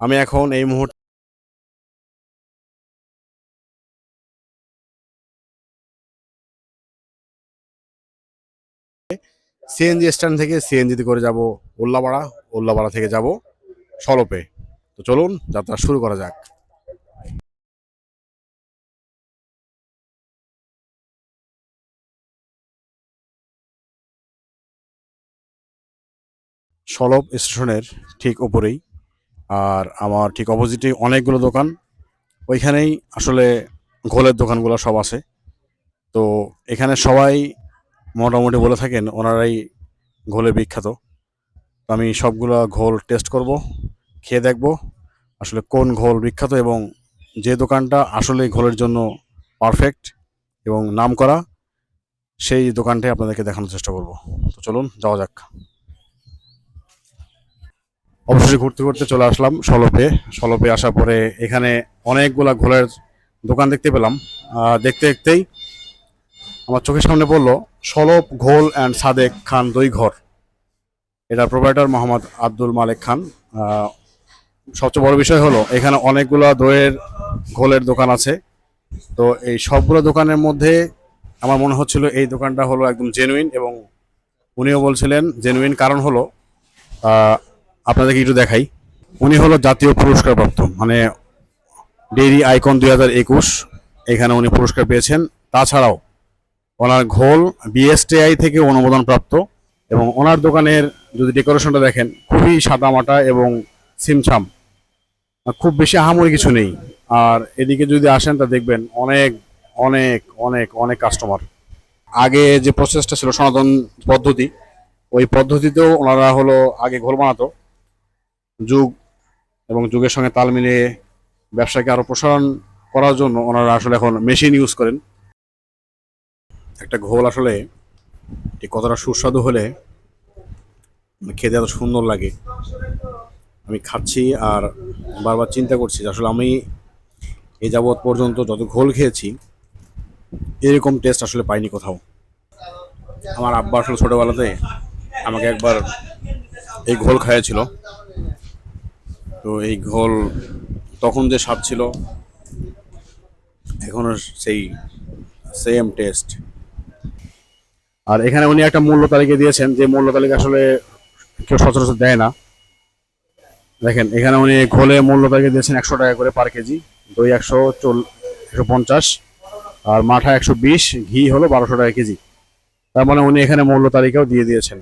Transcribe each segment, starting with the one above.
আমি এখন এই মুহূর্তে সিএনজি স্ট্যান্ড থেকে সিএনজিতে করে যাব উল্লাপাড়া উল্লাপাড়া থেকে যাব সলপে। তো চলুন, যাত্রা শুরু করা যাক। সলপ স্টেশনের ঠিক উপরেই আর আমার ঠিক অপোজিটে অনেকগুলো দোকান। ওইখানেই আসলে ঘোলের দোকানগুলো সব আছে। তো এখানে সবাই মোটামুটি বলে থাকেন, ওনারাই ঘোলে বিখ্যাত। আমি সবগুলো ঘোল টেস্ট করব, খেয়ে দেখব আসলে কোন ঘোল বিখ্যাত এবং যে দোকানটা আসলে ঘোলের জন্য পারফেক্ট এবং নাম করা সেই দোকানটাই আপনাদেরকে দেখানোর চেষ্টা করব। তো চলুন, যাওয়া যাক। অবশেষে ঘুরতে ঘুরতে চলে আসলাম সলপে। সলপে আসার পরে এখানে অনেকগুলা ঘোলের দোকান দেখতে পেলাম। দেখতে দেখতেই আমার চোখের সামনে পড়ল সলপ, ঘোল অ্যান্ড সাদেক খান দই ঘর। এটার প্রোভাইডার মোহাম্মদ আব্দুল মালেক খান। সবচেয়ে বড় বিষয় হলো, এখানে অনেকগুলো দইয়ের, ঘোলের দোকান আছে। তো এই সবগুলো দোকানের মধ্যে আমার মনে হচ্ছিল এই দোকানটা হলো একদম জেনুইন এবং উনিও বলছিলেন জেনুইন কারণ হলো আপনাদেরকে একটু দেখাই। উনি হলো জাতীয় পুরস্কারপ্রাপ্ত মানে ডেইরি আইকন দুই হাজার একুশ, এখানে উনি পুরস্কার পেয়েছেন। তাছাড়াও ওনার ঘোল বিএসটিআই থেকে অনুমোদন প্রাপ্ত এবং ওনার দোকানের যদি ডেকোরেশনটা দেখেন, খুবই সাদামাটা এবং সিমছাম। খুব বেশি আহামরি কিছু নেই। আর এদিকে যদি আসেন, তা দেখবেন অনেক অনেক অনেক অনেক কাস্টমার আগে যে প্রসেসটা ছিল সনাতন পদ্ধতি, ওই পদ্ধতিতেও ওনারা হলো আগে ঘোল বানাতো। যুগ এবং যুগের সঙ্গে তাল মিলিয়ে ব্যবসাকে আরও প্রসারণ করার জন্য ওনারা আসলে এখন মেশিন ইউজ করেন। একটা ঘোল আসলে কতটা সুস্বাদু হলে মানে খেতে এত সুন্দর লাগে। আমি খাচ্ছি আর বারবার চিন্তা করছি যে আসলে আমি এই যাবৎ পর্যন্ত যত ঘোল খেয়েছি, এরকম টেস্ট আসলে পাইনি কোথাও। আমার আব্বা আসলে ছোটোবেলাতে আমাকে একবার এই ঘোল খাইয়েছিল। তো এই ঘোল তখন যে স্বাদ ছিল, এখনও সেই সেম টেস্ট আর এখানে উনি একটা মূল্য তালিকা দিয়েছেন, যে মূল্য তালিকা আসলে কেউ সচরাচর দেয় না। দেখেন, এখানে উনি ঘোলে মূল্য তালিকা দিয়েছেন একশো টাকা করে পার কেজি, দই একশো চল, একশো পঞ্চাশ, আর মাঠা একশো বিশ, ঘি হলো বারোশো টাকা কেজি। তার মানে উনি এখানে মূল্য তালিকাও দিয়ে দিয়েছেন।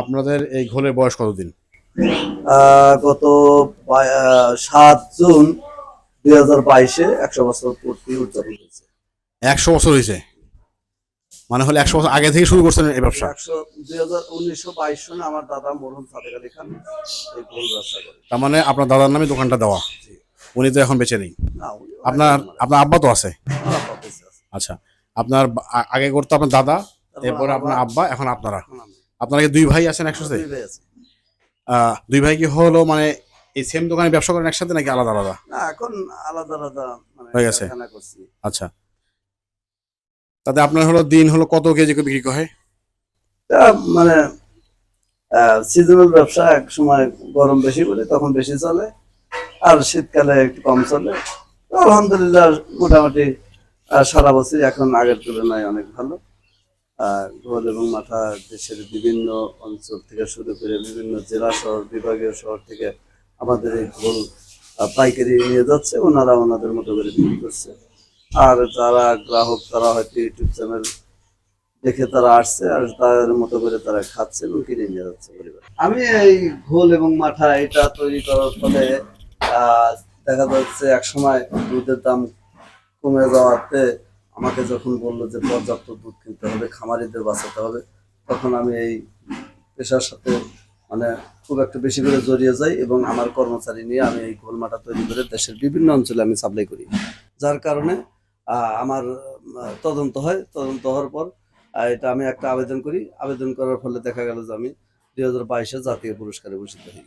আপনাদের এই ঘোলের বয়স কতদিন? গত সাত জুন দুই হাজার বাইশে একশো বছর পূর্তি উদযাপন হয়েছে। একশো বছর হয়েছে? মানে হলে একশো বছর আগে থেকে শুরু করছেন এই ব্যবসা? একশো দুই হাজার উনিশশো বাইশ সনে আমার দাদা মরহুম সাদেক আলী খান এই গোল ব্যবসা করে তার মানে আপনার দাদার নামে দোকানটা দেওয়া? উনি তো এখন বেঁচে নেই? আপনার আপনার আব্বা তো আছে। আচ্ছা আপনার আগে করতো আপনার দাদা এরপরে আপনার আব্বা এখন আপনারা। আপনারা কি দুই ভাই আছেন একসাথে? দুই ভাই আহ, দুই ভাই কি হলো মানে এই সেম দোকানে ব্যবসা করেন একসাথে নাকি আলাদা আলাদা? না এখন আলাদা আলাদা মানে হয়ে গেছে। করছি। আচ্ছা। তাতে আপনার হলো দিন হলো কত কেজি করে বিক্রি হয়? তা মানে সিজনাল ব্যবসা এক সময় গরম বেশি বলে তখন বেশি চলে। আর শীতকালে একটু কম চলে। আলহামদুলিল্লাহ মোটামুটি সারা বছর এখন আগের তুলনায় অনেক ভালো। গোল এবং মাথা দেশের বিভিন্ন অঞ্চল থেকে শুরু করে বিভিন্ন জেলা শহর, বিভাগীয় শহর থেকে আমাদের এই ঘোল পাইকারি নিয়ে যাচ্ছে ওনারা ওনাদের মতো করে বিক্রি করছে। আর যারা গ্রাহক, তারা হয়তো ইউটিউব চ্যানেল দেখে তারা আসছে, আর তাদের মতো করে তারা খাচ্ছে এবং কিনে নিয়ে যাচ্ছে পরিবার। আমি এই ঘোল এবং মাথা এটা তৈরি করার ফলে দেখা যাচ্ছে এক সময় দুধের দাম কমে যাওয়াতে আমাকে যখন বলল যে পর্যাপ্ত দুধ কিনতে হবে, খামারিদের বাঁচাতে হবে, তখন আমি এই পেশার সাথে মানে খুব একটা বেশি করে জড়িয়ে যাই এবং আমার কর্মচারী নিয়ে আমি এই ঘোল মাঠা তৈরি করে দেশের বিভিন্ন অঞ্চলে আমি সাপ্লাই করি। যার কারণে আমার তদন্ত হয়। তদন্ত হওয়ার পর এটা আমি একটা আবেদন করি। আবেদন করার ফলে দেখা গেল যে আমি দুই হাজার বাইশে জাতীয় পুরস্কারে ভূষিত হই।